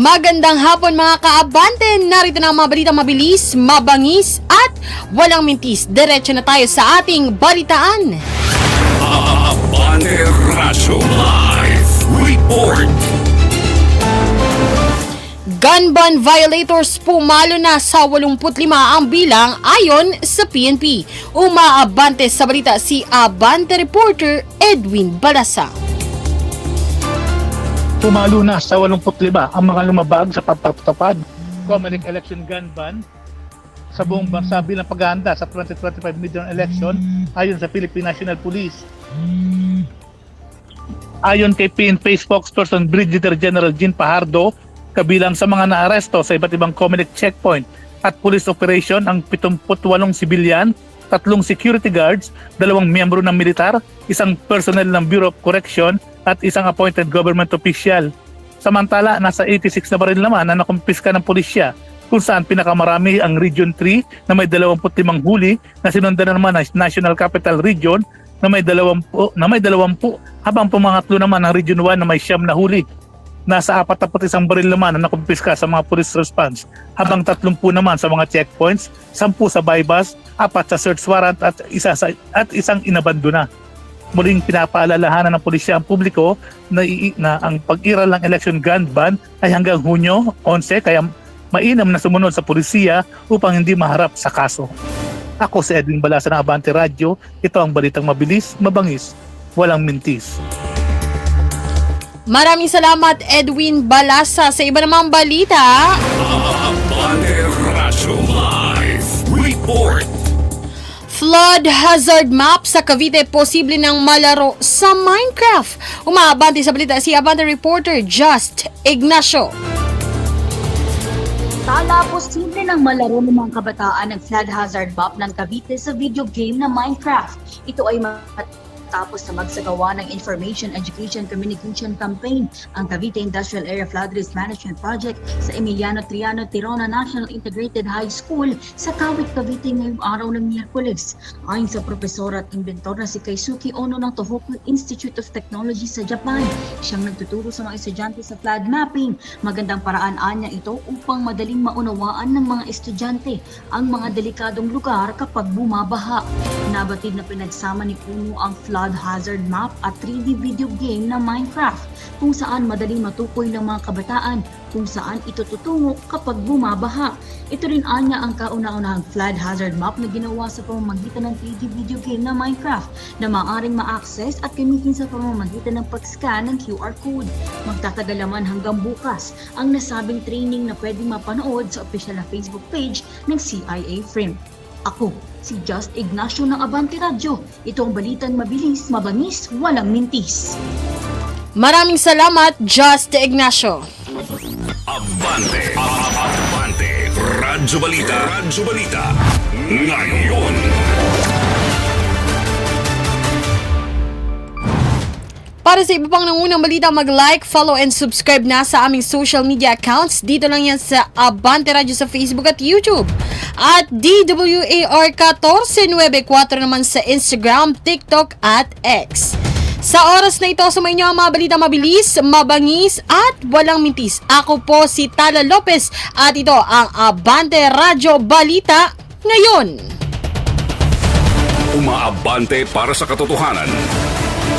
Magandang hapon mga kaabante! Narito na ang mga balitang mabilis, mabangis at walang mintis. Diretso na tayo sa ating balitaan. Abante Radyo Live Report. Gun ban violators pumalo na sa 85 ang bilang ayon sa PNP. Umaabante sa balita si Abante reporter Edwin Balasa. Pumalo na sa 85 ang mga lumabag sa pagpapatupad Comelec election gun ban sa buong bansa bilang paghahanda sa 2025 midterm election ayon sa Philippine National Police. Ayon kay PNP spokesperson Brigadier General Jean Pajardo, kabilang sa mga naaresto sa iba't ibang Comelec checkpoint at police operation ang 78 sibilyan, tatlong security guards, dalawang miyembro ng militar, isang personnel ng Bureau of Correction at isang appointed government official. Samantala, nasa 86 na baril naman na nakumpiska ng pulisya kung saan pinakamarami ang Region 3 na may 25 huli na sinundan na naman ng National Capital Region na may 20 na may 20 habang pumangatlo naman ang Region 1 na may siyam na huli. Nasa 41 baril naman na nakumpiska sa mga police response habang 30 naman sa mga checkpoints, 10 sa bypass, 4 sa search warrant at isa sa, at isang inabandona muling pinapaalalahanan ng pulisya ang publiko na, na ang pag-iral ng election gun ban ay hanggang Hunyo 11 kaya mainam na sumunod sa pulisya upang hindi maharap sa kaso. Ako si Edwin Balasa ng Abante Radio. Ito ang balitang mabilis, mabangis, walang mintis. Maraming salamat Edwin Balasa sa iba namang balita. Flood hazard map sa Cavite posible ng malaro sa Minecraft. Umaabante sa balita si Abante reporter Just Ignacio. Tala posible ng malaro ng mga kabataan ng flood hazard map ng Cavite sa video game na Minecraft. Ito ay matapos na magsagawa ng Information Education Communication Campaign ang Cavite Industrial Area Flood Risk Management Project sa Emiliano Triano Tirona National Integrated High School sa Kawit, Cavite ngayong araw ng Miyerkules. Ayon sa profesor at inventor na si Kaisuke Ono ng Tohoku Institute of Technology sa Japan, siyang nagtuturo sa mga estudyante sa flood mapping. Magandang paraan anya ito upang madaling maunawaan ng mga estudyante ang mga delikadong lugar kapag bumabaha. Nabatid na pinagsama ni Kuno ang flood hazard map at 3D video game na Minecraft kung saan madaling matukoy ng mga kabataan kung saan ito tutungo kapag bumabaha. Ito rin anya ang kauna-unahang flood hazard map na ginawa sa pamamagitan ng 3D video game na Minecraft na maaaring ma-access at gamitin sa pamamagitan ng pag-scan ng QR code. Magtatagal naman hanggang bukas ang nasabing training na pwedeng mapanood sa official na Facebook page ng CIA Frame. Ako, si Just Ignacio ng Abante Radio. Ito ang balitang mabilis, mabangis, walang mintis. Maraming salamat Just Ignacio. Abante. Abante. Radyo Balita. Radyo Balita. Ngayon. Para sa iba pang nangunang balita, mag-like, follow, and subscribe na sa aming social media accounts. Dito lang yan sa Abante Radio sa Facebook at YouTube. At DWAR1494 naman sa Instagram, TikTok, at X. Sa oras na ito, sumayin niyo ang mga balita mabilis, mabangis, at walang mintis. Ako po si Tala Lopez at ito ang Abante Radio Balita ngayon. Umaabante para sa katotohanan.